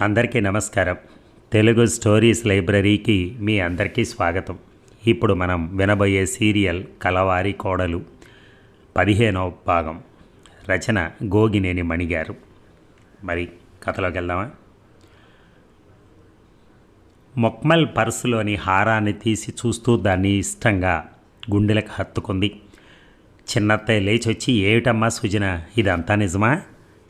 అందరికీ నమస్కారం. తెలుగు స్టోరీస్ లైబ్రరీకి మీ అందరికీ స్వాగతం. ఇప్పుడు మనం వినబోయే సీరియల్ కలవారి కోడలు పదిహేనవ భాగం. రచన గోగినేని మణిగారు. మరి కథలోకి వెళ్దామా? మొక్మల్ పర్సులోని హారాన్ని తీసి చూస్తూ దాన్ని ఇష్టంగా గుండెలకు హత్తుకుంది. చిన్నత్తయ్య లేచొచ్చి ఏమిటమ్మా సుజన ఇదంతా నిజమా?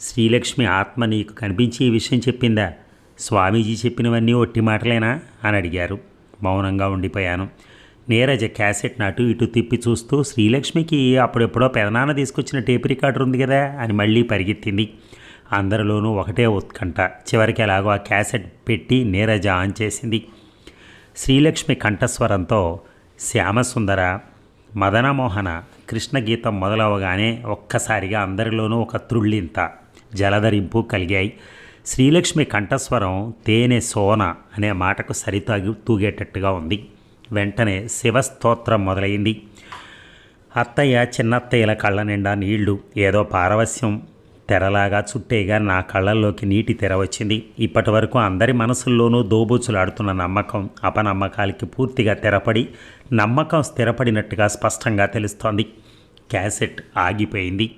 శ్రీలక్ష్మి ఆత్మ నీకు కనిపించి ఈ విషయం చెప్పిందా? స్వామీజీ చెప్పినవన్నీ ఒట్టి మాటలేనా? అని అడిగారు. మౌనంగా ఉండిపోయాను. నీరజ క్యాసెట్ అటు ఇటు తిప్పి చూస్తూ శ్రీలక్ష్మికి అప్పుడెప్పుడో పెదనాన్న తీసుకొచ్చిన టేప్ రికార్డర్ ఉంది కదా అని మళ్ళీ పరిగెత్తింది. అందరిలోనూ ఒకటే ఉత్కంఠ. చివరికి ఎలాగో ఆ క్యాసెట్ పెట్టి నీరజ ఆన్ చేసింది. శ్రీలక్ష్మి కంఠస్వరంతో శ్యామసుందర మదనమోహన కృష్ణగీతం మొదలవగానే ఒక్కసారిగా అందరిలోనూ ఒక త్రుళ్ళింత జలధరింపు కలిగాయి. శ్రీలక్ష్మి కంఠస్వరం తేనె సోన అనే మాటకు సరితాగి తూగేటట్టుగా ఉంది. వెంటనే శివస్తోత్రం మొదలైంది. అత్తయ్య చిన్నత్తయ్యల కళ్ళ నిండా నీళ్ళు ఏదో పారవస్యం తెరలాగా చుట్టేగా నా కళ్ళల్లోకి నీటి తెర వచ్చింది. ఇప్పటి వరకు అందరి మనసుల్లోనూ దోబూచులాడుతున్న నమ్మకం అపనమ్మకాలకి పూర్తిగా తెరపడి నమ్మకం స్థిరపడినట్టుగా స్పష్టంగా తెలుస్తోంది. క్యాసెట్ ఆగిపోయింది.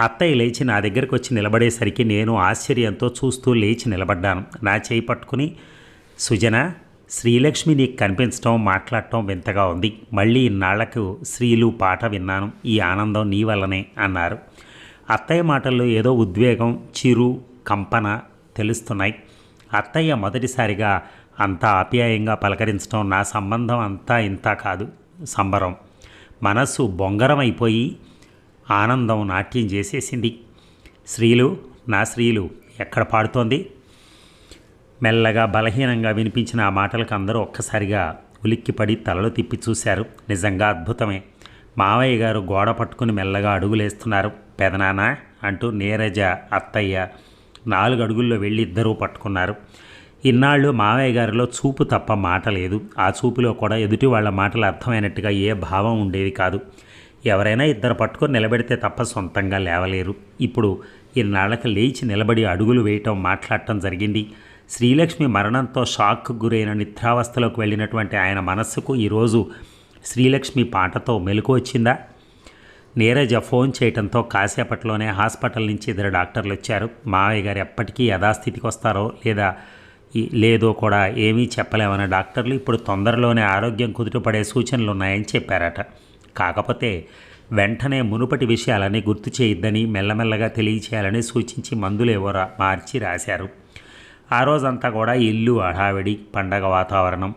అత్తయ్య లేచి నా దగ్గరకు వచ్చి నిలబడేసరికి నేను ఆశ్చర్యంతో చూస్తూ లేచి నిలబడ్డాను. నా చేయి పట్టుకుని సుజన శ్రీలక్ష్మి నీకు కనిపించడం మాట్లాడటం వింతగా ఉంది. మళ్ళీ ఇన్నాళ్ళకు శ్రీలు పాట విన్నాను. ఈ ఆనందం నీ వల్లనే అన్నారు. అత్తయ్య మాటల్లో ఏదో ఉద్వేగం చిరు కంపన తెలుస్తున్నాయి. అత్తయ్య మొదటిసారిగా అంత ఆప్యాయంగా పలకరించడం నా సంబంధం అంతా ఇంత కాదు. సంబరం. మనస్సు బొంగరం అయిపోయి ఆనందం నాట్యం చేసేసింది. శ్రీలు నా శ్రీలు ఎక్కడ పాడుతోంది? మెల్లగా బలహీనంగా వినిపించిన ఆ మాటలకు అందరూ ఒక్కసారిగా ఉలిక్కిపడి తలలు తిప్పి చూశారు. నిజంగా అద్భుతమే. మావయ్య గారు గోడ పట్టుకుని మెల్లగా అడుగులేస్తున్నారు. పెదనాన్న అంటూ నీరజ అత్తయ్య నాలుగు అడుగుల్లో వెళ్ళి ఇద్దరూ పట్టుకున్నారు. ఇన్నాళ్ళు మావయ్య గారిలో చూపు తప్ప మాట లేదు. ఆ చూపులో కూడా ఎదుటి వాళ్ళ మాటలు అర్థమైనట్టుగా ఏ భావం ఉండేది కాదు. ఎవరైనా ఇద్దరు పట్టుకొని నిలబెడితే తప్ప సొంతంగా లేవలేరు. ఇప్పుడు ఇన్నాళ్ళకి లేచి నిలబడి అడుగులు వేయటం మాట్లాడటం జరిగింది. శ్రీలక్ష్మి మరణంతో షాక్ గురైన నిద్రావస్థలోకి వెళ్ళినటువంటి ఆయన మనస్సుకు ఈరోజు శ్రీలక్ష్మి పాటతో మెలకు వచ్చిందా? నీరజ ఫోన్ చేయడంతో కాసేపట్లోనే హాస్పిటల్ నుంచి ఇద్దరు డాక్టర్లు వచ్చారు. మావయ్య గారు ఎప్పటికీ యథాస్థితికి వస్తారో లేదా లేదో కూడా ఏమీ చెప్పలేమన్న డాక్టర్లు ఇప్పుడు తొందరలోనే ఆరోగ్యం కుదుటపడే సూచనలు ఉన్నాయని చెప్పారట. కాకపోతే వెంటనే మునుపటి విషయాలని గుర్తు చేయొద్దని మెల్లమెల్లగా తెలియచేయాలని సూచించి మందులేవో రా మార్చి రాశారు. ఆ రోజంతా కూడా ఇల్లు హడావిడి పండగ వాతావరణం.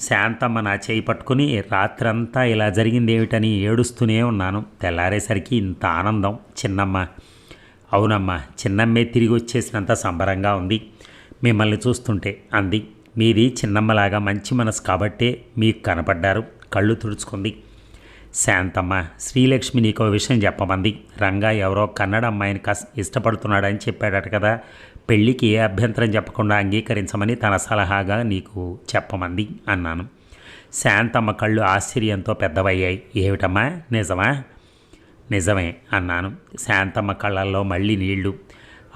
శాంతమ్మ నా చేయి పట్టుకుని రాత్రంతా ఇలా జరిగింది ఏమిటని ఏడుస్తూనే ఉన్నాను. తెల్లారేసరికి ఇంత ఆనందం. చిన్నమ్మ. అవునమ్మా చిన్నమ్మే తిరిగి వచ్చేసినంత సంబరంగా ఉంది. మిమ్మల్ని చూస్తుంటే అంది. మీది చిన్నమ్మలాగా మంచి మనసు కాబట్టే మీకు కనపడ్డారు. కళ్ళు తుడుచుకుంది. శాంతమ్మ శ్రీలక్ష్మి నీకో విషయం చెప్పమంది. రంగా ఎవరో కన్నడ అమ్మాయిని కస్ ఇష్టపడుతున్నాడని చెప్పాడట కదా. పెళ్ళికి ఏ అభ్యంతరం చెప్పకుండా అంగీకరించమని తన సలహాగా నీకు చెప్పమంది అన్నాను. శాంతమ్మ కళ్ళు ఆశ్చర్యంతో పెద్దవయ్యాయి. ఏమిటమ్మా? నిజమా? నిజమే అన్నాను. శాంతమ్మ కళ్ళల్లో మళ్ళీ నీళ్ళు.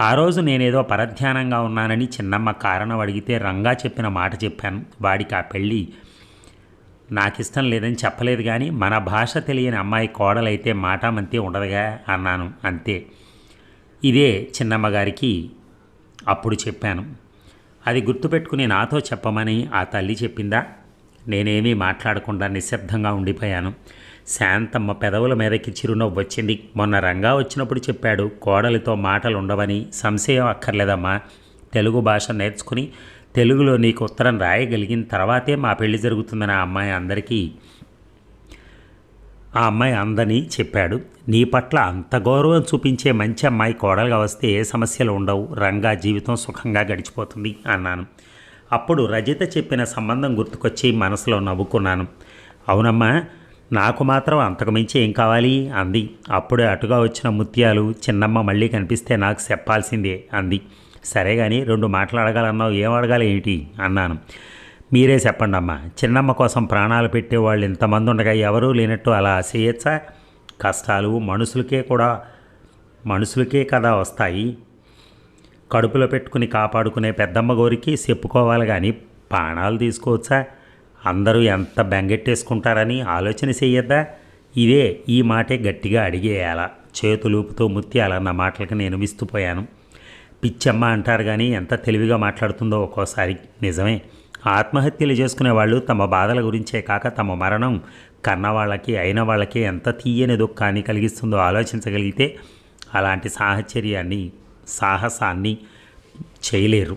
ఆ రోజు నేనేదో పరధ్యానంగా ఉన్నానని చిన్నమ్మ కారణం అడిగితే రంగా చెప్పిన మాట చెప్పాను. వాడికి ఆ పెళ్ళి నాకు ఇష్టం లేదని చెప్పలేదు కానీ మన భాష తెలియని అమ్మాయి కోడలైతే మాటామంతే ఉండదుగా అన్నాను అంతే. ఇదే చిన్నమ్మగారికి అప్పుడు చెప్పాను. అది గుర్తుపెట్టుకుని నాతో చెప్పమని ఆ తల్లి చెప్పిందా? నేనేమీ మాట్లాడకుండా నిశ్శబ్దంగా ఉండిపోయాను. శాంతమ్మ పెదవుల మీదకి చిరునవ్వు వచ్చింది. మొన్న రంగా వచ్చినప్పుడు చెప్పాడు కోడలితో మాటలు ఉండవని సంశయం అక్కర్లేదమ్మా. తెలుగు భాష నేర్చుకుని తెలుగులో నీకు ఉత్తరం రాయగలిగిన తర్వాతే మా పెళ్ళి జరుగుతుందని ఆ అమ్మాయి అందరికీ ఆ అమ్మాయి అందని చెప్పాడు. నీ పట్ల అంత గౌరవం చూపించే మంచి అమ్మాయి కోడలుగా వస్తే ఏ సమస్యలు ఉండవు. రంగా జీవితం సుఖంగా గడిచిపోతుంది అన్నాను. అప్పుడు రజిత చెప్పిన సంబంధం గుర్తుకొచ్చి మనసులో నవ్వుకున్నాను. అవునమ్మా నాకు మాత్రం అంతకు మించి ఏం కావాలి? అంది. అప్పుడే అటుగా వచ్చిన ముత్యాలు చిన్నమ్మ మళ్ళీ కనిపిస్తే నాకు చెప్పాల్సిందే అంది. సరే కానీ రెండు మాట్లాడగలన్నావు ఏం అడగాలి ఏంటి? అన్నాను. మీరే చెప్పండి అమ్మా చిన్నమ్మ కోసం ప్రాణాలు పెట్టేవాళ్ళు ఇంతమంది ఉండగా ఎవరూ లేనట్టు అలా చేయొచ్చా కష్టాలు మనుషులకే కూడా మనుషులకే కదా వస్తాయి. కడుపులో పెట్టుకుని కాపాడుకునే పెద్దమ్మ గోరికి చెప్పుకోవాలి కానీ ప్రాణాలు తీసుకోవచ్చా? అందరూ ఎంత బెంగెట్టేసుకుంటారని ఆలోచన చెయ్యొద్దా? ఇదే ఈ మాటే గట్టిగా అడిగేయాల. చేతులూపుతో ముత్యాలన్న మాటలకు నేను విస్తుపోయాను. పిచ్చమ్మ అంటారు కానీ ఎంత తెలివిగా మాట్లాడుతుందో ఒక్కోసారి. నిజమే. ఆత్మహత్యలు చేసుకునే వాళ్ళు తమ బాధల గురించే కాక తమ మరణం కన్నవాళ్ళకి అయిన వాళ్ళకి ఎంత తీయని దుఃఖాన్ని కలిగిస్తుందో ఆలోచించగలిగితే అలాంటి సాహచర్యాన్ని సాహసాన్ని చేయలేరు.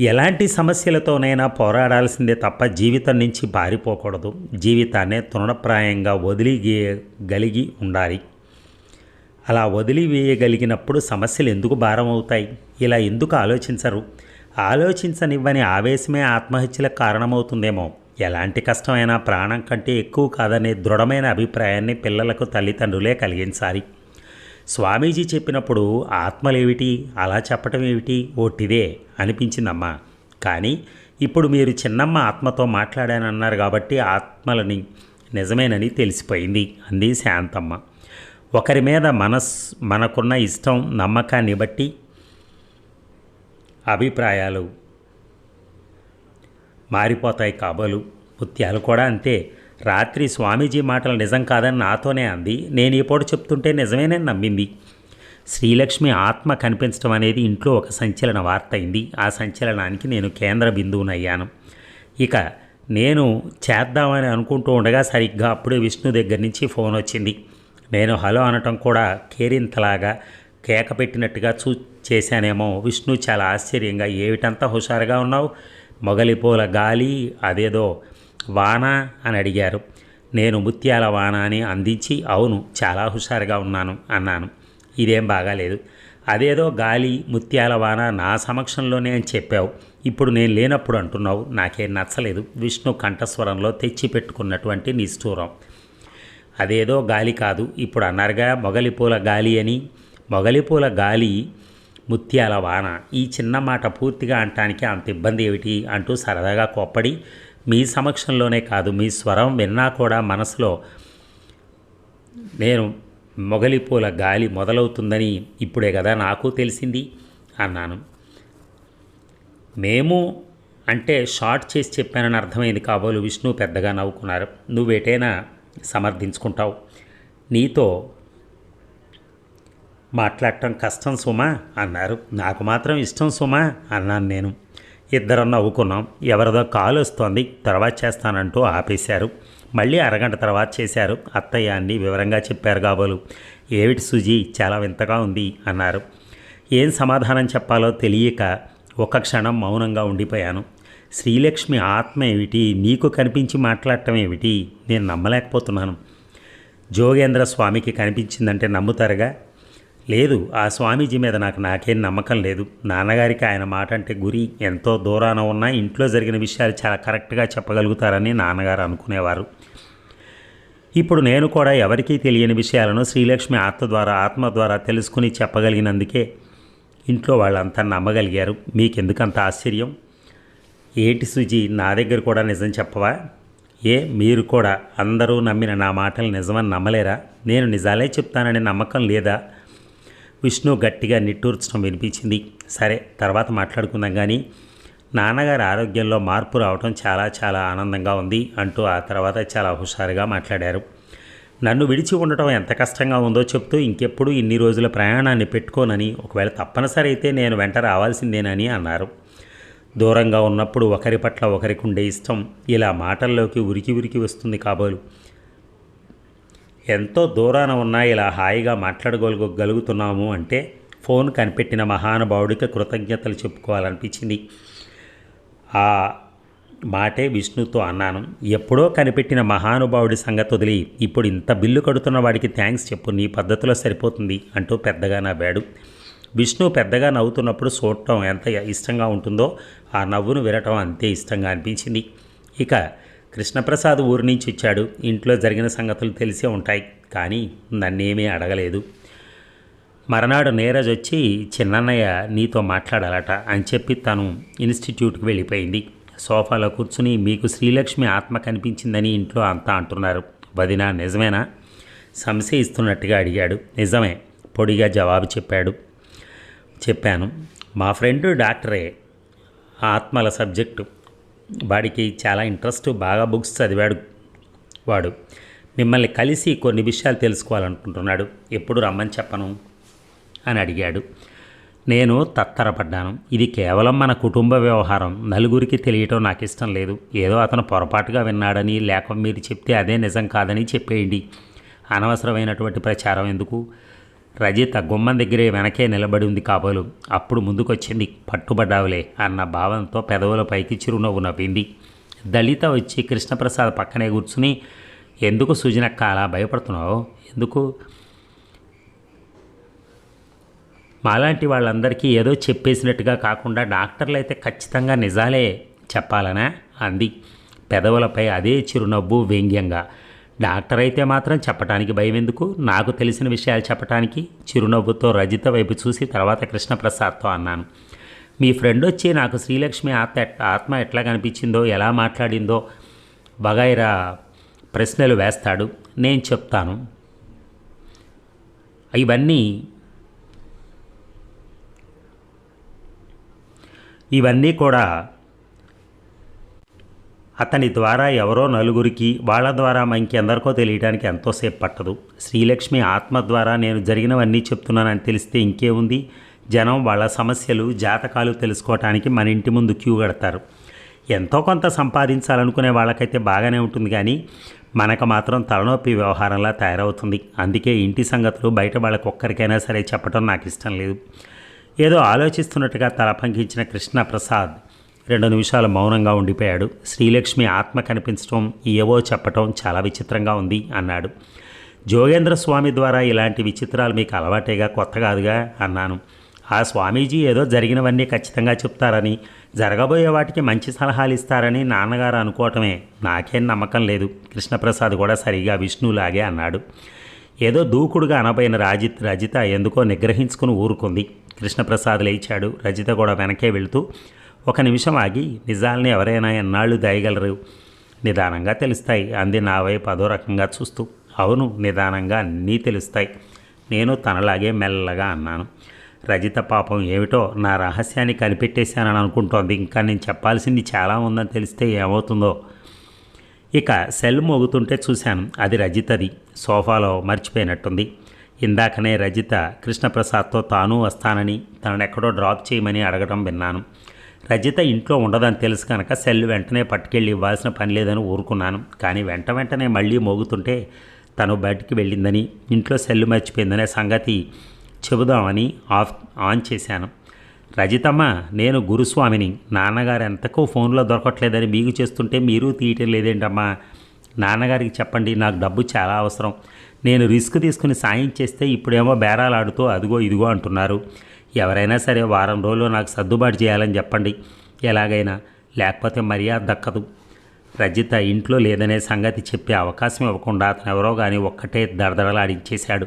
ఎలాంటి సమస్యలతోనైనా పోరాడాల్సిందే తప్ప జీవితం నుంచి పారిపోకూడదు. జీవితాన్నే తృణప్రాయంగా వదిలిగలిగి ఉండాలి. అలా వదిలివేయగలిగినప్పుడు సమస్యలు ఎందుకు భారం అవుతాయి ఇలా ఎందుకు ఆలోచించరు? ఆలోచించనివ్వని ఆవేశమే ఆత్మహత్యలకు కారణమవుతుందేమో? ఎలాంటి కష్టమైనా ప్రాణం కంటే ఎక్కువ కాదనే దృఢమైన అభిప్రాయాన్ని పిల్లలకు తల్లిదండ్రులే కలిగించాలి. స్వామీజీ చెప్పినప్పుడు ఆత్మలేమిటి? అలా చెప్పటం ఏమిటి? ఓటిదే అనిపించిందమ్మా. కానీ ఇప్పుడు మీరు చిన్నమ్మ ఆత్మతో మాట్లాడానన్నారు కాబట్టి ఆత్మలని నిజమేనని తెలిసిపోయింది అంది శాంతమ్మ. ఒకరి మీద మనస్ మనకున్న ఇష్టం నమ్మకాన్ని బట్టి అభిప్రాయాలు మారిపోతాయి కాబోలు. ముత్యాలు కూడా అంతే. రాత్రి స్వామీజీ మాటలు నిజం కాదని నాతోనే అంది. నేను ఈ పూట చెప్తుంటే నిజమేనని నమ్మింది. శ్రీలక్ష్మి ఆత్మ కనిపించడం అనేది ఇంట్లో ఒక సంచలన వార్త అయింది. ఆ సంచలనానికి నేను కేంద్ర బిందువునయ్యాను. ఇక నేను చేద్దామని అనుకుంటూ ఉండగా సరిగ్గా అప్పుడే విష్ణు దగ్గర నుంచి ఫోన్ వచ్చింది. నేను హలో అనటం కూడా కేరింతలాగా కేక పెట్టినట్టుగా చూ చేశానేమో. విష్ణు చాలా ఆశ్చర్యంగా ఏమిటంతా హుషారుగా ఉన్నావు? మొగలిపోల గాలి అదేదో వాన అని అడిగారు. నేను ముత్యాల వాన అని అందించి అవును చాలా హుషారుగా ఉన్నాను అన్నాను. ఇదేం బాగాలేదు. అదేదో గాలి ముత్యాల వాన నా సమక్షంలోనే అని చెప్పావు. ఇప్పుడు నేను లేనప్పుడు అంటున్నావు. నాకేం నచ్చలేదు విష్ణు కంఠస్వరంలో తెచ్చిపెట్టుకున్నటువంటి నిష్ఠూరం. అదేదో గాలి కాదు. ఇప్పుడు అన్నారుగా మొగలిపూల గాలి అని. మొగలిపూల గాలి ముత్యాల వాన. ఈ చిన్న మాట పూర్తిగా అంటానికి అంత ఇబ్బంది ఏమిటి అంటూ సరదాగా కోప్పడి మీ సమక్షంలోనే కాదు మీ స్వరం విన్నా కూడా మనసులో నేను మొగలిపూల గాలి మొదలవుతుందని ఇప్పుడే కదా నాకు తెలిసింది అన్నాను. మేము అంటే షార్ట్ చేసి చెప్పానని అర్థమైంది కాబోలు విష్ణు పెద్దగా నవ్వుకున్నారు. నువ్వేటైనా సమర్థించుకుంటావు. నీతో మాట్లాడటం కష్టం సుమా అన్నారు. నాకు మాత్రం ఇష్టం సుమా అన్నాను నేను. ఇద్దరం నవ్వుకున్నాం. ఎవరిదో కాల్ వస్తోంది. తర్వాత చేస్తానంటూ ఆపేశారు. మళ్ళీ అరగంట తర్వాత చేశారు. అత్తయ్య అన్ని వివరంగా చెప్పారు కాబోలు ఏమిటి సుజీ? చాలా వింతగా ఉంది అన్నారు. ఏం సమాధానం చెప్పాలో తెలియక ఒక క్షణం మౌనంగా ఉండిపోయాను. శ్రీలక్ష్మి ఆత్మ ఏమిటి? నీకు కనిపించి మాట్లాడటం ఏమిటి? నేను నమ్మలేకపోతున్నాను. జోగేంద్ర స్వామికి కనిపించిందంటే నమ్ముతారుగా? లేదు ఆ స్వామీజీ మీద నాకు నాకేం నమ్మకం లేదు. నాన్నగారికి ఆయన మాట అంటే గురి ఎంతో దూరాన ఉన్నా ఇంట్లో జరిగిన విషయాలు చాలా కరెక్ట్గా చెప్పగలుగుతారని నాన్నగారు అనుకునేవారు. ఇప్పుడు నేను కూడా ఎవరికీ తెలియని విషయాలను శ్రీలక్ష్మి ఆత్మ ద్వారా ఆత్మ ద్వారా తెలుసుకుని చెప్పగలిగినందుకే ఇంట్లో వాళ్ళంతా నమ్మగలిగారు. మీకెందుకంత ఆశ్చర్యం? ఏంటి సుజీ నా దగ్గర కూడా నిజం చెప్పవా? ఏ మీరు కూడా అందరూ నమ్మిన నా మాటలు నిజమని నమ్మలేరా? నేను నిజాలే చెప్తాననే నమ్మకం లేదా? విష్ణు గట్టిగా నిట్టూర్చడం వినిపించింది. సరే తర్వాత మాట్లాడుకుందాం కానీ నాన్నగారి ఆరోగ్యంలో మార్పు రావడం చాలా చాలా ఆనందంగా ఉంది అంటూ ఆ తర్వాత చాలా హుషారుగా మాట్లాడారు. నన్ను విడిచి ఉండటం ఎంత కష్టంగా ఉందో చెప్తూ ఇంకెప్పుడు ఇన్ని రోజుల ప్రయాణాన్ని పెట్టుకోనని ఒకవేళ తప్పనిసరి అయితే నేను వెంట రావాల్సిందేనని అన్నారు. దూరంగా ఉన్నప్పుడు ఒకరి పట్ల ఒకరికి ఉండే ఇష్టం ఇలా మాటల్లోకి ఉరికి ఉరికి వస్తుంది కాబోలు. ఎంతో దూరాన ఉన్నా ఇలా హాయిగా మాట్లాడుకోగలుగుతున్నాము అంటే ఫోన్ కనిపెట్టిన మహానుభావుడికి కృతజ్ఞతలు చెప్పుకోవాలనిపించింది. ఆ మాటే విష్ణుతో అన్నాను. ఎప్పుడో కనిపెట్టిన మహానుభావుడి సంగతి వదిలి ఇప్పుడు ఇంత బిల్లు కడుతున్న వాడికి థ్యాంక్స్ చెప్పు నీ పద్ధతిలో సరిపోతుంది అంటూ పెద్దగా నవ్వాడు. విష్ణు పెద్దగా నవ్వుతున్నప్పుడు చూడటం ఎంత ఇష్టంగా ఉంటుందో ఆ నవ్వును వినటం అంతే ఇష్టంగా అనిపించింది. ఇక కృష్ణప్రసాద్ ఊరి నుంచి వచ్చాడు. ఇంట్లో జరిగిన సంగతులు తెలిసే ఉంటాయి. కానీ నన్నేమీ అడగలేదు. మరనాడు నీరజ్ వచ్చి చిన్నన్నయ్య నీతో మాట్లాడాలట అని చెప్పి తను ఇన్స్టిట్యూట్కి వెళ్ళిపోయింది. సోఫాలో కూర్చుని మీకు శ్రీలక్ష్మి ఆత్మ కనిపించిందని ఇంట్లో అంతా అంటున్నారు. వదినా నిజమేనా? సంశయిస్తున్నట్టుగా అడిగాడు. నిజమే. పొడిగా జవాబు చెప్పాడు. చెప్పాను. మా ఫ్రెండ్ డాక్టరే. ఆత్మల సబ్జెక్టు. వాడికి చాలా ఇంట్రెస్ట్ బాగా బుక్స్ చదివాడు వాడు. మిమ్మల్ని కలిసి కొన్ని విషయాలు తెలుసుకోవాలనుకుంటున్నాడు. ఎప్పుడు రమ్మని చెప్పను అని అడిగాడు. నేను తత్తరపడ్డాను. ఇది కేవలం మన కుటుంబ వ్యవహారం. నలుగురికి తెలియటం నాకు ఇష్టం లేదు. ఏదో అతను పొరపాటుగా విన్నాడని లేక మీరు చెప్తే అదే నిజం కాదని చెప్పేయండి. అనవసరమైనటువంటి ప్రచారం ఎందుకు? రజిత గుమ్మం దగ్గరే వెనకే నిలబడి ఉంది కాబోలు. అప్పుడు ముందుకొచ్చింది పట్టుబడ్డావులే అన్న భావంతో పెదవుల పైకి చిరునవ్వు నవ్వింది. దళిత వచ్చి కృష్ణప్రసాద్ పక్కనే కూర్చుని ఎందుకు సుజనక్క అలా భయపడుతున్నావు? ఎందుకు? మాలాంటి వాళ్ళందరికీ ఏదో చెప్పేసినట్టుగా కాకుండా డాక్టర్లు అయితే ఖచ్చితంగా నిజాలే చెప్పాలనా? అంది. పెదవులపై అదే చిరునవ్వు వ్యంగ్యంగా. డాక్టర్ అయితే మాత్రం చెప్పటానికి భయం ఎందుకు నాకు తెలిసిన విషయాలు చెప్పటానికి? చిరునవ్వుతో రజిత వైపు చూసి తర్వాత కృష్ణప్రసాద్తో అన్నాను. మీ ఫ్రెండ్ వచ్చి నాకు శ్రీలక్ష్మి ఆత్మ ఆత్మ ఎట్లా కనిపించిందో ఎలా మాట్లాడిందో బగాయిరా ప్రశ్నలు వేస్తాడు. నేను చెప్తాను. ఇవన్నీ ఇవన్నీ కూడా అతని ద్వారా ఎవరో నలుగురికి వాళ్ళ ద్వారా ఇంకెందరికో తెలియడానికి ఎంతోసేపు పట్టదు. శ్రీలక్ష్మి ఆత్మ ద్వారా నేను జరిగినవన్నీ చెప్తున్నానని తెలిస్తే ఇంకేముంది? జనం వాళ్ళ సమస్యలు జాతకాలు తెలుసుకోవటానికి మన ఇంటి ముందు క్యూ కడతారు. ఎంతో కొంత సంపాదించాలనుకునే వాళ్ళకైతే బాగానే ఉంటుంది కానీ మనకు మాత్రం తలనొప్పి వ్యవహారంలా తయారవుతుంది. అందుకే ఇంటి సంగతులు బయట వాళ్ళకి ఒక్కరికైనా సరే చెప్పడం నాకు ఇష్టం లేదు. ఏదో ఆలోచిస్తున్నట్టుగా తల పంకించిన కృష్ణప్రసాద్ రెండు నిమిషాలు మౌనంగా ఉండిపోయాడు. శ్రీలక్ష్మి ఆత్మ కనిపించడం ఏవో చెప్పటం చాలా విచిత్రంగా ఉంది అన్నాడు. జోగేంద్ర స్వామి ద్వారా ఇలాంటి విచిత్రాలు మీకు అలవాటేగా కొత్త కాదుగా అన్నాను. ఆ స్వామీజీ ఏదో జరిగినవన్నీ ఖచ్చితంగా చెప్తారని జరగబోయే వాటికి మంచి సలహాలు ఇస్తారని నాన్నగారు అనుకోవటమే. నాకేం నమ్మకం లేదు. కృష్ణప్రసాద్ కూడా సరిగా విష్ణులాగే అన్నాడు. ఏదో దూకుడుగా అనబోయిన రాజిత్ రజిత ఎందుకో నిగ్రహించుకుని ఊరుకుంది. కృష్ణప్రసాద్ లేచాడు. రజిత కూడా వెనకే వెళుతూ ఒక నిమిషం ఆగి నిజాల్ని ఎవరైనా ఎన్నాళ్ళు దాయగలరు? నిదానంగా తెలుస్తాయి. అంది నా వైపు అదో రకంగా చూస్తూ. అవును నిదానంగా అన్నీ తెలుస్తాయి. నేను తనలాగే మెల్లగా అన్నాను. రజిత పాపం ఏమిటో నా రహస్యాన్ని కనిపెట్టేశానని అనుకుంటోంది. ఇంకా నేను చెప్పాల్సింది చాలా ఉందని తెలిస్తే ఏమవుతుందో? ఇక సెల్ మోగుతుంటే చూశాను. అది రజితది. సోఫాలో మర్చిపోయినట్టుంది. ఇందాకనే రజిత కృష్ణప్రసాద్తో తాను వస్తానని తనను ఎక్కడో డ్రాప్ చేయమని అడగడం విన్నాను. రజిత ఇంట్లో ఉండదని తెలుసు కనుక సెల్ వెంటనే పట్టుకెళ్ళి ఇవ్వాల్సిన పని లేదని ఊరుకున్నాను. కానీ వెంట వెంటనే మళ్ళీ మోగుతుంటే తను బయటికి వెళ్ళిందని ఇంట్లో సెల్లు మర్చిపోయిందనే సంగతి చెబుదామని ఆఫ్ ఆన్ చేశాను. రజితమ్మ నేను గురుస్వామిని. నాన్నగారు ఎంతకో ఫోన్లో దొరకట్లేదని మీకు చేస్తుంటే మీరు తీయటం లేదేంటమ్మా? నాన్నగారికి చెప్పండి నాకు డబ్బు చాలా అవసరం. నేను రిస్క్ తీసుకుని సాయం చేస్తే ఇప్పుడేమో బేరాలు ఆడుతూ అదిగో ఇదిగో అంటున్నారు. ఎవరైనా సరే వారం రోజులు నాకు సర్దుబాటు చేయాలని చెప్పండి. ఎలాగైనా. లేకపోతే మర్యాద దక్కదు. రజిత ఇంట్లో లేదనే సంగతి చెప్పే అవకాశం ఇవ్వకుండా అతను ఎవరో కానీ ఒక్కటే దడదడలాడించేశాడు.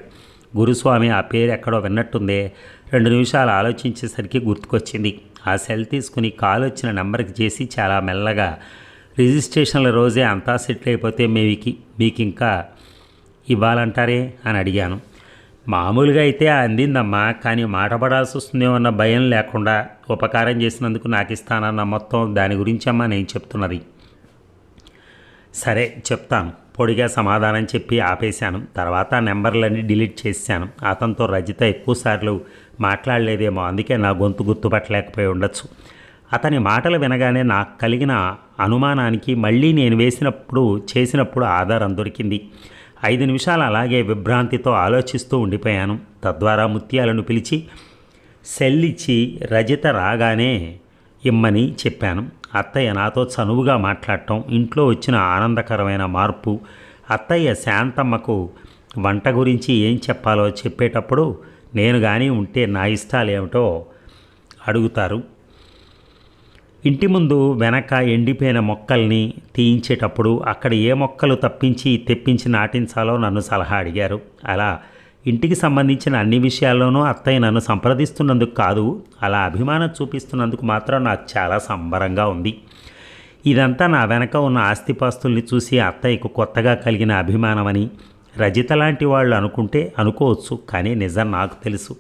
గురుస్వామి ఆ పేరు ఎక్కడో విన్నట్టుందే. రెండు నిమిషాలు ఆలోచించేసరికి గుర్తుకొచ్చింది. ఆ సెల్ తీసుకుని కాల్ వచ్చిన నెంబర్కి చేసి చాలా మెల్లగా రిజిస్ట్రేషన్ల రోజే అంతా సెటిల్ అయిపోతే మేవికి మీకు ఇంకా ఇవ్వాలంటారే అని అడిగాను. మామూలుగా అయితే అందిందమ్మా కానీ మాట పడాల్సి వస్తుందేమన్న భయం లేకుండా ఉపకారం చేసినందుకు నాకు ఇస్తానన్న మొత్తం దాని గురించి అమ్మా నేను చెప్తున్నది. సరే చెప్తాను. పొడిగా సమాధానం చెప్పి ఆపేశాను. తర్వాత ఆ నెంబర్లన్నీ డిలీట్ చేశాను. అతనితో రజిత ఎక్కువసార్లు మాట్లాడలేదేమో అందుకే నా గొంతు గుర్తుపట్టలేకపోయి ఉండొచ్చు. అతని మాటలు వినగానే నాకు కలిగిన అనుమానానికి మళ్ళీ నేను వేసినప్పుడు చేసినప్పుడు ఆధారం దొరికింది. ఐదు నిమిషాలు అలాగే విభ్రాంతితో ఆలోచిస్తూ ఉండిపోయాను. తద్వారా ముత్యాలను పిలిచి సెల్లిచ్చి రజిత రాగానే ఇమ్మని చెప్పాను. అత్తయ్య నాతో చనువుగా మాట్లాడటం ఇంట్లో వచ్చిన ఆనందకరమైన మార్పు అత్తయ్య శాంతమ్మకు వంట గురించి ఏం చెప్పాలో చెప్పేటప్పుడు నేను కానీ ఉంటే నా ఇష్టాలు ఏమిటో అడుగుతారు. ఇంటి ముందు వెనక ఎండిపోయిన మొక్కల్ని తీయించేటప్పుడు అక్కడ ఏ మొక్కలు తప్పించి తెప్పించి నాటించాలో నన్ను సలహా అడిగారు. అలా ఇంటికి సంబంధించిన అన్ని విషయాల్లోనూ అత్తయ్య నన్ను సంప్రదిస్తున్నందుకు కాదు అలా అభిమానం చూపిస్తున్నందుకు మాత్రం నాకు చాలా సంబరంగా ఉంది. ఇదంతా నా వెనక ఉన్న ఆస్తిపాస్తుల్ని చూసి అత్తయ్యకు కొత్తగా కలిగిన అభిమానమని రజిత లాంటి వాళ్ళు అనుకుంటే అనుకోవచ్చు కానీ నిజం నాకు తెలుసు.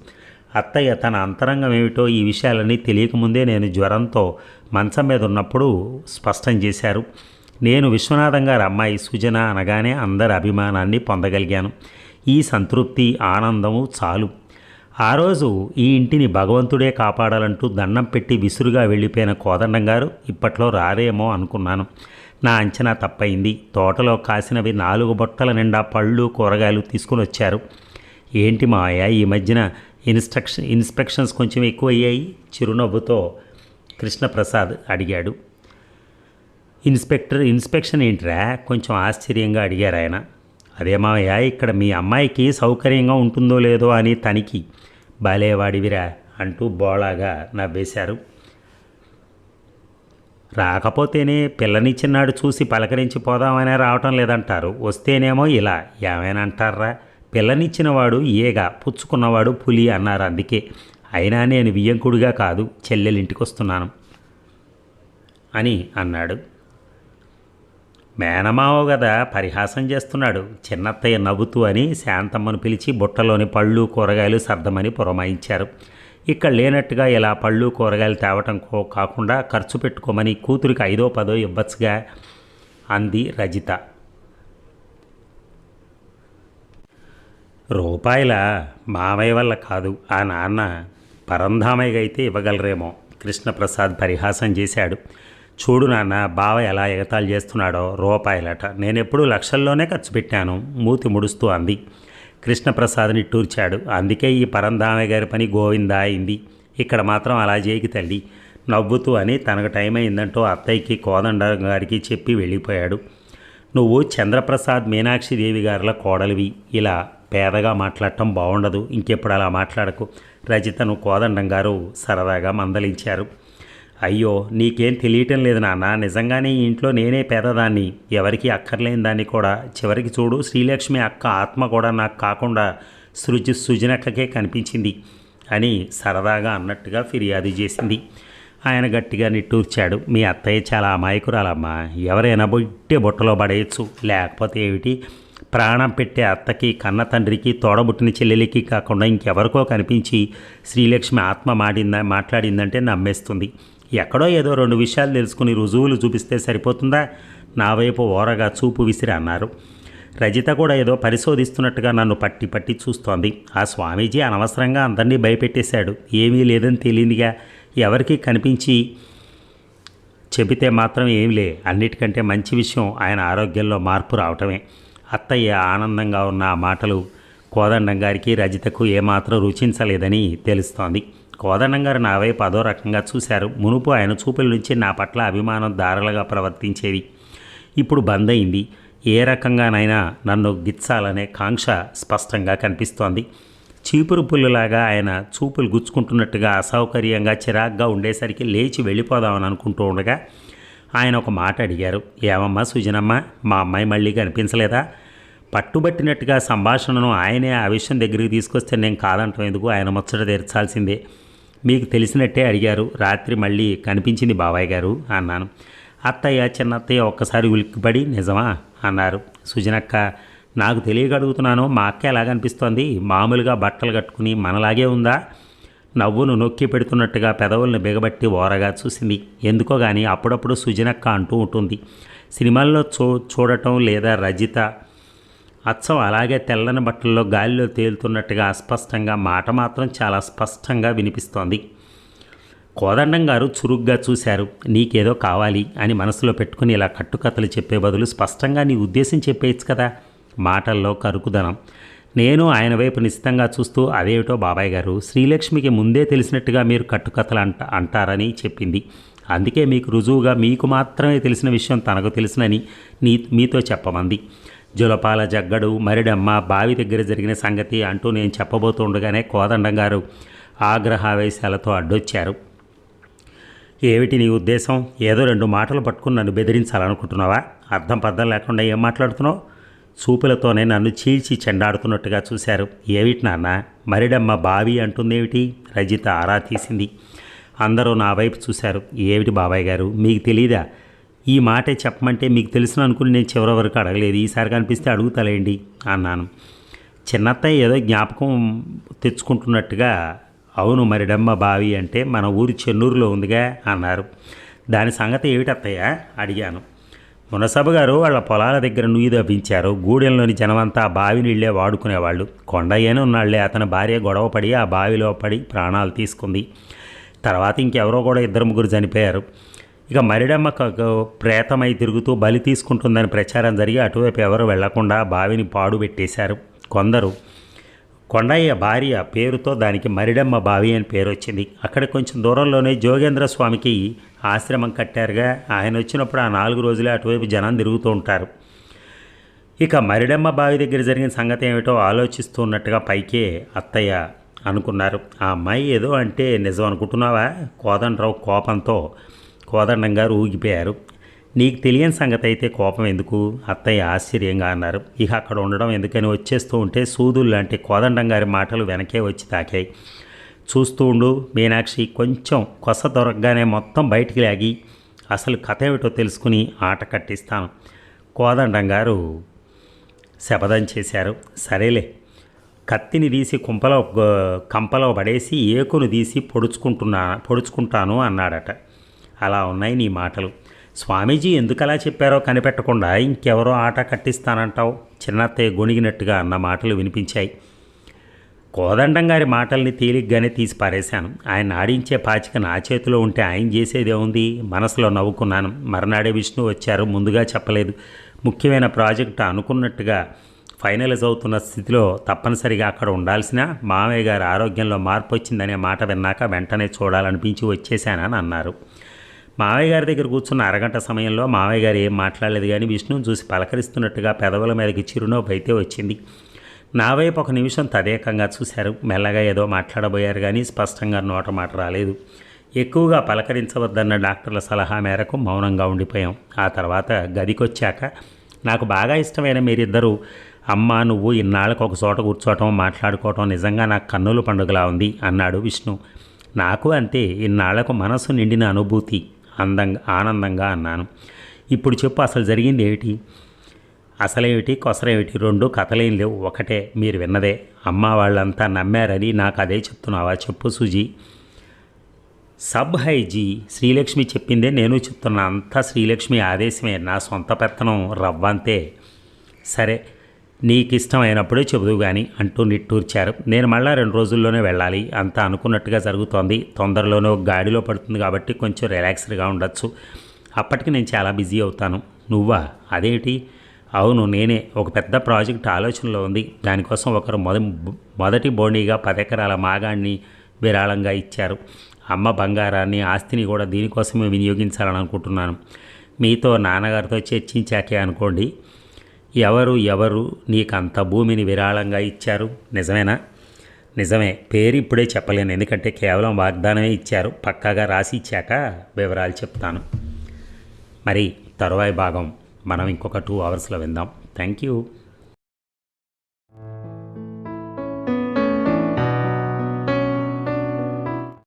అత్తయ్య తన అంతరంగం ఏమిటో ఈ విషయాలన్నీ తెలియకముందే నేను జ్వరంతో మంచం మీద ఉన్నప్పుడు స్పష్టం చేశారు. నేను విశ్వనాథం గారి అమ్మాయి సుజన అనగానే అందరి అభిమానాన్ని పొందగలిగాను. ఈ సంతృప్తి ఆనందము చాలు. ఆ రోజు ఈ ఇంటిని భగవంతుడే కాపాడాలంటూ దండం పెట్టి విసురుగా వెళ్ళిపోయిన కోదండం గారు ఇప్పట్లో రారేమో అనుకున్నాను. నా అంచనా తప్పయింది తోటలో కాసినవి నాలుగు బొట్టల నిండా పళ్ళు కూరగాయలు తీసుకుని వచ్చారు. ఏంటి మాయ ఈ మధ్యన ఇన్స్ట్రక్షన్ ఇన్స్పెక్షన్స్ కొంచెం ఎక్కువ అయ్యాయి చిరునవ్వుతో కృష్ణప్రసాద్ అడిగాడు. ఇన్స్పెక్టర్ ఇన్స్పెక్షన్ ఏంట్రా? కొంచెం ఆశ్చర్యంగా అడిగారు ఆయన. అదే ఇక్కడ మీ అమ్మాయికి సౌకర్యంగా ఉంటుందో లేదో అని తనిఖీ. బాలేవాడివిరా అంటూ బోళాగా నవ్వేశారు. రాకపోతేనే పిల్లనిచ్చినాడు చూసి పలకరించి పోదామనే రావటం లేదంటారు. వస్తేనేమో ఇలా. ఏమైనా అంటారా? పిల్లనిచ్చినవాడు ఏగా పుచ్చుకున్నవాడు పులి అన్నారు అందుకే. అయినా నేను వియ్యంకుడిగా కాదు చెల్లెలింటికొస్తున్నాను అని అన్నాడు. మేనమావ కదా పరిహాసం చేస్తున్నాడు. చిన్నత్తయ్య నవ్వుతూ అని శాంతమ్మను పిలిచి బుట్టలోని పళ్ళు కూరగాయలు సర్దమని పురమాయించారు. ఇక్కడ లేనట్టుగా ఇలా పళ్ళు కూరగాయలు తేవటం కో కాకుండా ఖర్చు పెట్టుకోమని కూతురికి ఐదో పదో ఇవ్వచ్చుగా అంది రజిత. రూపాయల మామయ్య వల్ల కాదు ఆ నాన్న పరంధామయ్య అయితే ఇవ్వగలరేమో. కృష్ణప్రసాద్ పరిహాసం చేశాడు. చూడు నాన్న బావ ఎలా ఎగతాళి చేస్తున్నాడో రూపాయలట. నేనెప్పుడూ లక్షల్లోనే ఖర్చు పెట్టాను. మూతి ముడుస్తూ అంది. కృష్ణప్రసాద్ని టూర్చాడు. అందుకే ఈ పరంధామయ్య గారి పని గోవిందా అయింది. ఇక్కడ మాత్రం అలా చేయకి తల్లి. నవ్వుతూ అని తనకు టైం అయిందంటూ అత్తయ్యకి కోదండ గారికి చెప్పి వెళ్ళిపోయాడు. నువ్వు చంద్రప్రసాద్ మీనాక్షి దేవి గారుల కోడలివి. ఇలా పేదగా మాట్లాడటం బాగుండదు ఇంకెప్పుడు అలా మాట్లాడకు. రజితను కోదండం గారు సరదాగా మందలించారు. అయ్యో నీకేం తెలియటం లేదు నాన్న. నిజంగానే ఈ ఇంట్లో నేనే పేదదాన్ని. ఎవరికి అక్కర్లేని దాన్ని కూడా. చివరికి చూడు శ్రీలక్ష్మి అక్క ఆత్మ కూడా నాకు కాకుండా సృజు సుజనక్కకే కనిపించింది అని సరదాగా అన్నట్టుగా ఫిర్యాదు చేసింది. ఆయన గట్టిగా నిట్టూర్చాడు. మీ అత్తయ్య చాలా అమాయకురాలమ్మా. ఎవరైనా బొట్టే బుట్టలో పడేయచ్చు. లేకపోతే ఏమిటి? ప్రాణం పెట్టే అత్తకి కన్న తండ్రికి తోడబుట్టిన చెల్లెలికి కాకుండా ఇంకెవరికో కనిపించి శ్రీలక్ష్మి ఆత్మ మాడిందా మాట్లాడిందంటే నమ్మేస్తుంది. ఎక్కడో ఏదో రెండు విషయాలు తెలుసుకుని రుజువులు చూపిస్తే సరిపోతుందా? నా వైపు ఓరగా చూపు విసిరి అన్నారు. రజిత కూడా ఏదో పరిశోధిస్తున్నట్టుగా నన్ను పట్టి పట్టి చూస్తోంది. ఆ స్వామీజీ అనవసరంగా అందరినీ భయపెట్టేశాడు. ఏమీ లేదని తెలియదుగా ఎవరికి కనిపించి చెబితే మాత్రం ఏం లే. అన్నిటికంటే మంచి విషయం ఆయన ఆరోగ్యంలో మార్పు రావటమే. అత్తయ్య ఆనందంగా ఉన్న ఆ మాటలు కోదండం గారికి రజితకు ఏమాత్రం రుచించలేదని తెలుస్తోంది. కోదండం గారు నా వైపు అదో రకంగా చూశారు. మునుపు ఆయన చూపుల నుంచి నా పట్ల అభిమానం దారలుగా ప్రవర్తించేది ఇప్పుడు బంద్ అయింది. ఏ రకంగానైనా నన్ను గిచ్చాలనే కాంక్ష స్పష్టంగా కనిపిస్తోంది. చీపురు పుల్లులాగా ఆయన చూపులు గుచ్చుకుంటున్నట్టుగా అసౌకర్యంగా చిరాగ్గా ఉండేసరికి లేచి వెళ్ళిపోదామని అనుకుంటూ ఉండగా ఆయన ఒక మాట అడిగారు. ఏమమ్మా సుజనమ్మ మా అమ్మాయి మళ్ళీ కనిపించలేదా? పట్టుబట్టినట్టుగా సంభాషణను ఆయనే ఆ విషయం దగ్గరికి తీసుకొస్తే నేను కాదంటాం ఎందుకు? ఆయన ముచ్చట తీర్చాల్సిందే. మీకు తెలిసినట్టే అడిగారు. రాత్రి మళ్ళీ కనిపించింది బాబాయ్ గారు అన్నాను. అత్తయ్య చిన్నత్తయ్య ఒక్కసారి ఉలిక్కిపడి నిజమా? అన్నారు. సుజనక్క నాకు తెలియక అడుగుతున్నాను మా అక్క ఎలా కనిపిస్తోంది మామూలుగా బట్టలు కట్టుకుని మనలాగే ఉందా? నవ్వును నొక్కి పెడుతున్నట్టుగా పెదవులను బిగబట్టి ఓరగా చూసింది. ఎందుకో కానీ అప్పుడప్పుడు సుజనక్క అంటూ ఉంటుంది. సినిమాల్లో చూ చూడటం లేదా రజిత అచ్చం అలాగే తెల్లని బట్టల్లో గాలిలో తేలుతున్నట్టుగా అస్పష్టంగా మాట మాత్రం చాలా స్పష్టంగా వినిపిస్తోంది. కోదండం గారు చురుగ్గా చూశారు. నీకేదో కావాలి అని మనసులో పెట్టుకుని ఇలా కట్టుకథలు చెప్పే బదులు స్పష్టంగా నీ ఉద్దేశం చెప్పేయచ్చు కదా? మాటల్లో కరుకుదనం. నేను ఆయన వైపు నిశ్చితంగా చూస్తూ అదేమిటో బాబాయ్ గారు శ్రీలక్ష్మికి ముందే తెలిసినట్టుగా మీరు కట్టుకథలు అంట అంటారని చెప్పింది. అందుకే మీకు రుజువుగా మీకు మాత్రమే తెలిసిన విషయం తనకు తెలిసినని నీ మీతో చెప్పమంది. జులపాల జగ్గడు మరిడమ్మ బావి దగ్గర జరిగిన సంగతి అంటూ నేను చెప్పబోతుండగానే కోదండం గారు ఆగ్రహావేశాలతో అడ్డొచ్చారు. ఏమిటి నీ ఉద్దేశం? ఏదో రెండు మాటలు పట్టుకుని నన్ను బెదిరించాలనుకుంటున్నావా? అర్థం పర్థం లేకుండా ఏం మాట్లాడుతున్నావు? చూపులతోనే నన్ను చీల్చి చెండాడుతున్నట్టుగా చూశారు. ఏమిటి నాన్న? మరిడమ్మ బావి అంటుందేమిటి రజిత ఆరా తీసింది. అందరూ నా వైపు చూశారు. ఏమిటి బాబాయ్ గారు? మీకు తెలీదా? ఈ మాటే చెప్పమంటే మీకు తెలుసును అనుకుని నేను చివరి వరకు అడగలేదు. ఈసారి కనిపిస్తే అడుగుతలేండి అన్నాను. చిన్నత్తయ్య ఏదో జ్ఞాపకం తెచ్చుకుంటున్నట్టుగా అవును మరిడమ్మ బావి అంటే మన ఊరు చెన్నూరులో ఉందిగా అన్నారు. దాని సంగతి ఏమిటత్తయ్య? అడిగాను. మునసబు గారు వాళ్ళ పొలాల దగ్గర నుయ్యి దవ్వించారు గూడెంలోని జనమంతా ఆ బావి నీళ్ళే వాడుకునేవాళ్ళు. కొండయ్యనే ఉన్నాళ్ళే. అతని భార్య గొడవపడి ఆ బావిలో పడి ప్రాణాలు తీసుకుంది. తర్వాత ఇంకెవరో కూడా ఇద్దరు ముగ్గురు చనిపోయారు. ఇక మరిడమ్మ ప్రేతమై తిరుగుతూ బలి తీసుకుంటుందని ప్రచారం జరిగి అటువైపు ఎవరు వెళ్ళకుండా బావిని పాడు పెట్టేశారు కొందరు. కొండయ్య భార్య పేరుతో దానికి మరిడమ్మ బావి అని పేరు వచ్చింది. అక్కడ కొంచెం దూరంలోనే జోగేంద్ర స్వామికి ఆశ్రమం కట్టారుగా. ఆయన వచ్చినప్పుడు ఆ నాలుగు రోజులే అటువైపు జనం తిరుగుతూ ఉంటారు. ఇక మరిడమ్మ బావి దగ్గర జరిగిన సంగతి ఏమిటో ఆలోచిస్తూ ఉన్నట్టుగా పైకే అత్తయ్య అనుకున్నారు. ఆ అమ్మాయి ఏదో అంటే నిజం అనుకుంటున్నావా? కోదండరావు కోపంతో కోదండం గారు ఊగిపోయారు. నీకు తెలియని సంగతి అయితే కోపం ఎందుకు? అత్తయ్య ఆశ్చర్యంగా అన్నారు. ఇక అక్కడ ఉండడం ఎందుకని వచ్చేస్తూ ఉంటే సూదులు లాంటి కోదండం గారి మాటలు వెనకే వచ్చి తాకాయి. చూస్తూ ఉండు మీనాక్షి కొంచెం కొస దొరకగానే మొత్తం బయటికి లాగి అసలు కథ ఏమిటో తెలుసుకుని ఆట కట్టిస్తాను. కోదండం గారు శపథం చేశారు. సరేలే. కత్తిని తీసి కుంపలో కంపలో పడేసి ఏకును తీసి పొడుచుకుంటున్నా పొడుచుకుంటాను అన్నాడట. అలా ఉన్నాయి నీ మాటలు. స్వామీజీ ఎందుకలా చెప్పారో కనిపెట్టకుండా ఇంకెవరో ఆట కట్టిస్తానంటావు? చిన్నత్తయ్య గొణిగినట్టుగా అన్న మాటలు వినిపించాయి. కోదండం గారి మాటల్ని తేలిగ్గానే తీసి పారేశాను. ఆయన ఆడించే పాచిక నా చేతిలో ఉంటే ఆయన చేసేదే ఉంది మనసులో నవ్వుకున్నాను. మర్నాడే విష్ణు వచ్చారు. ముందుగా చెప్పలేదు. ముఖ్యమైన ప్రాజెక్టు అనుకున్నట్టుగా ఫైనలైజ్ అవుతున్న స్థితిలో తప్పనిసరిగా అక్కడ ఉండాల్సిన మామయ్య గారి ఆరోగ్యంలో మార్పు వచ్చిందనే మాట విన్నాక వెంటనే చూడాలనిపించి వచ్చేశానని అన్నారు. మావయ్య గారి దగ్గర కూర్చున్న అరగంట సమయంలో మావయ్య గారు ఏం మాట్లాడలేదు కానీ విష్ణువుని చూసి పలకరిస్తున్నట్టుగా పెదవుల మీదకి చిరునవ్వు అయితే వచ్చింది. నా వైపు ఒక నిమిషం తదేకంగా చూశారు. మెల్లగా ఏదో మాట్లాడబోయారు కానీ స్పష్టంగా నోట మాట రాలేదు. ఎక్కువగా పలకరించవద్దన్న డాక్టర్ల సలహా మేరకు మౌనంగా ఉండిపోయాం. ఆ తర్వాత గదికొచ్చాక నాకు బాగా ఇష్టమైన మీరిద్దరూ అమ్మ నువ్వు ఇన్నాళ్ళకు ఒక చోట కూర్చోవటం మాట్లాడుకోవటం నిజంగా నాకు కన్నుల పండుగలా ఉంది అన్నాడు విష్ణు. నాకు అంతే ఇన్నాళ్ళకు మనసు నిండిన అనుభూతి. అందంగా ఆనందంగా అన్నాను. ఇప్పుడు చెప్పు అసలు జరిగింది ఏమిటి? అసలేమిటి? కొసరేమిటి? రెండు కథలేం లేవు. ఒకటే మీరు విన్నదే. అమ్మ వాళ్ళంతా నమ్మారని నాకు అదే చెప్తున్నావా? చెప్పు సుజీ. సబ్ హైజీ శ్రీలక్ష్మి చెప్పిందే నేను చెప్తున్నా. అంతా శ్రీలక్ష్మి ఆదేశమే. నా సొంత పెత్తనం రవ్వంతే. సరే నీకు ఇష్టమైనప్పుడే చెబుదు కానీ అంటూ నిట్టూర్చారు. నేను మళ్ళా రెండు రోజుల్లోనే వెళ్ళాలి. అంతా అనుకున్నట్టుగా జరుగుతోంది. తొందరలోనే ఒక గాడిలో పడుతుంది కాబట్టి కొంచెం రిలాక్స్డ్గా ఉండొచ్చు. అప్పటికి నేను చాలా బిజీ అవుతాను. నువ్వా? అదేంటి? అవును నేనే. ఒక పెద్ద ప్రాజెక్ట్ ఆలోచనలో ఉంది. దానికోసం ఒకరు మొద మొదటి బోణీగా పదెకరాల మాగాణ్ణి విరాళంగా ఇచ్చారు. అమ్మ బంగారాన్ని ఆస్తిని కూడా దీనికోసమే వినియోగించాలని అనుకుంటున్నాను మీతో నాన్నగారితో చర్చించాకే అనుకోండి. ఎవరు ఎవరు నీకు అంత భూమిని విరాళంగా ఇచ్చారు? నిజమేనా? నిజమే. పేరు ఇప్పుడే చెప్పలేను. ఎందుకంటే కేవలం వాగ్దానమే ఇచ్చారు. పక్కాగా రాసి ఇచ్చాక వివరాలు చెప్తాను. మరి తరువాయి భాగం. మనం ఇంకొక టూ అవర్స్లో విందాం. Thank you